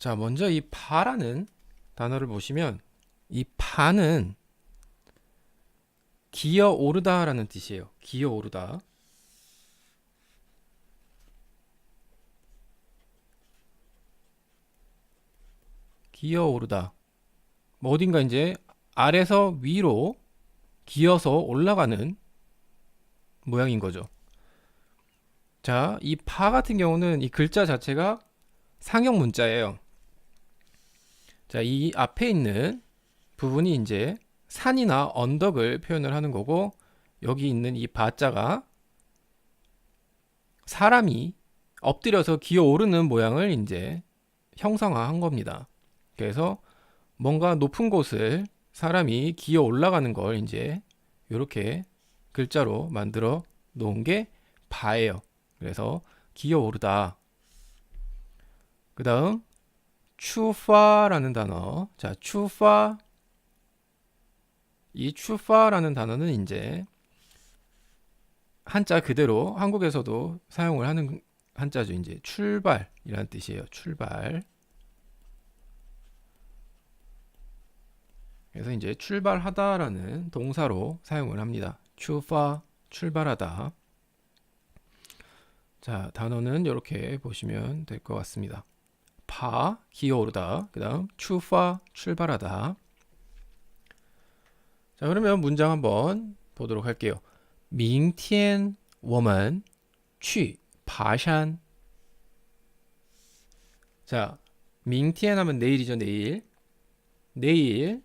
자, 먼저 이 파라는 단어를 보시면 이 파는 기어 오르다라는 뜻이에요. 기어 오르다. 기어 오르다. 뭐 어딘가 이제 아래서 위로 기어서 올라가는 모양인 거죠. 자, 이 파 같은 경우는 이 글자 자체가 상형 문자예요. 자, 이 앞에 있는 부분이 이제 산이나 언덕을 표현을 하는 거고 여기 있는 이 바자가 사람이 엎드려서 기어 오르는 모양을 이제 형상화한 겁니다. 그래서 뭔가 높은 곳을 사람이 기어 올라가는 걸 이제 이렇게 글자로 만들어 놓은 게 바예요. 그래서 기어 오르다. 그 다음 추파라는 단어. 자, 추파. 이 추파라는 단어는 이제 한자 그대로 한국에서도 사용을 하는 한자죠. 이제 출발이라는 뜻이에요. 출발. 그래서 이제 출발하다라는 동사로 사용을 합니다. 추파 출발하다. 자, 단어는 이렇게 보시면 될 것 같습니다. 파 기어오르다. 그다음 추파 출발하다. 자, 그러면 문장 한번 보도록 할게요. 明天我们去爬山. 자, 明天 하면 내일이죠, 내일. 내일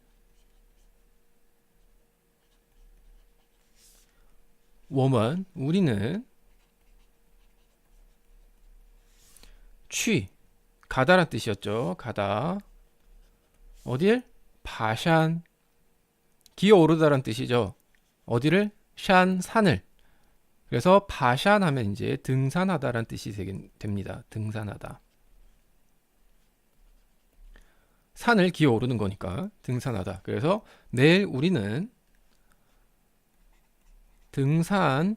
我们 우리는 去 가다란 뜻이었죠. 가다. 어딜? 파샨. 기어 오르다란 뜻이죠. 어디를? 샨 산을. 그래서 파샨 하면 이제 등산하다란 뜻이 됩니다. 등산하다. 산을 기어 오르는 거니까 등산하다. 그래서 내일 우리는 등산을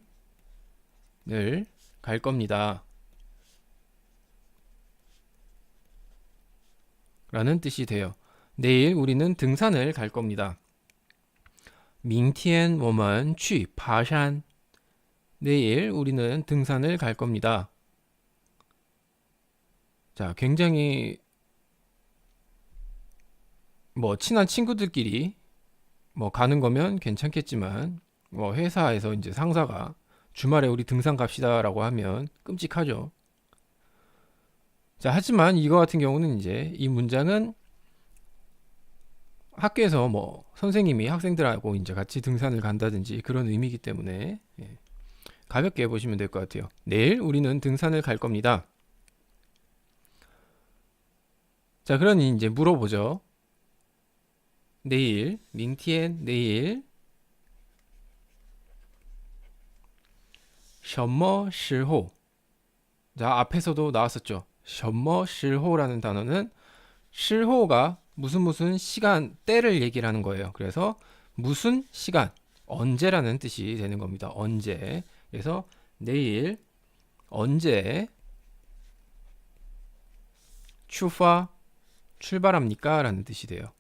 갈 겁니다. 라는 뜻이 돼요. 내일 우리는 등산을 갈 겁니다. 明天我们去爬山. 내일 우리는 등산을 갈 겁니다. 자, 굉장히 뭐 친한 친구들끼리 뭐 가는 거면 괜찮겠지만 뭐 회사에서 이제 상사가 주말에 우리 등산 갑시다라고 하면 끔찍하죠. 자, 하지만 이거 같은 경우는 이제 이 문장은 학교에서 뭐 선생님이 학생들하고 이제 같이 등산을 간다든지 그런 의미이기 때문에 예, 가볍게 보시면 될 것 같아요. 내일 우리는 등산을 갈 겁니다. 자, 그러니 이제 물어보죠. 내일, 민티엔 내일 什么时候? 자, 앞에서도 나왔었죠. 什么실호라는 단어는 실호가 무슨 무슨 시간 때를 얘기하는 거예요. 그래서 무슨 시간 언제라는 뜻이 되는 겁니다. 언제. 그래서 내일 언제 출파 출발합니까? 라는 뜻이 돼요.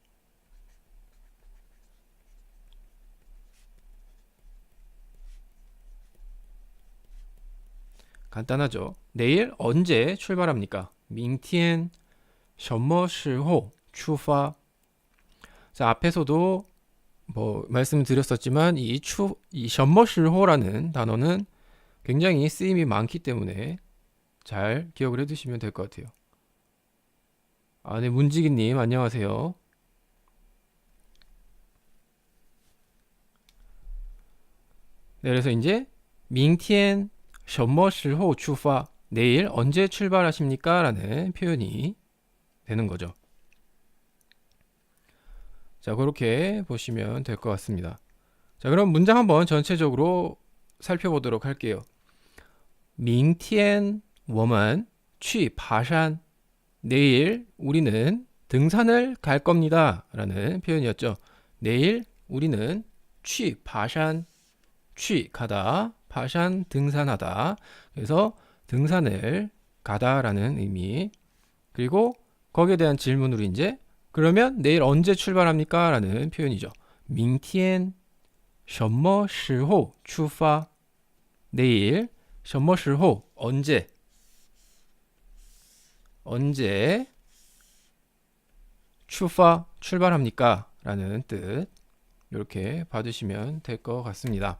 간단하죠. 내일 언제 출발합니까? 明天什么时候出发? 자, 앞에서도 뭐 말씀을 드렸었지만 이 추, 이 셔머시호라는 단어는 굉장히 쓰임이 많기 때문에 잘 기억을 해두시면 될 것 같아요. 아, 네, 문지기님 안녕하세요. 네, 그래서 이제 明天 什么时候出发? 내일 언제 출발하십니까? 라는 표현이 되는 거죠. 자, 그렇게 보시면 될 것 같습니다. 자, 그럼 문장 한번 전체적으로 살펴보도록 할게요. 明天我们去爬山. 내일 우리는 등산을 갈 겁니다. 라는 표현이었죠. 내일 우리는 去爬山. 去 가다, 파샨 등산하다. 그래서 등산을 가다라는 의미. 그리고 거기에 대한 질문으로 이제 그러면 내일 언제 출발합니까? 라는 표현이죠. 明天什么时候出发? 내일 什么时候 언제 언제 출파 출발합니까? 라는 뜻 이렇게 받으시면 될 것 같습니다.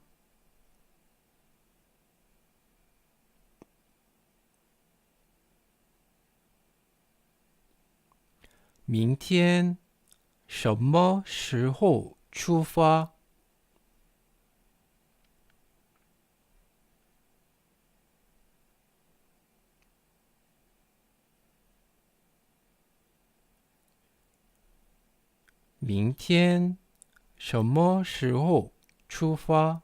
明天什么时候出发？明天什么时候出发？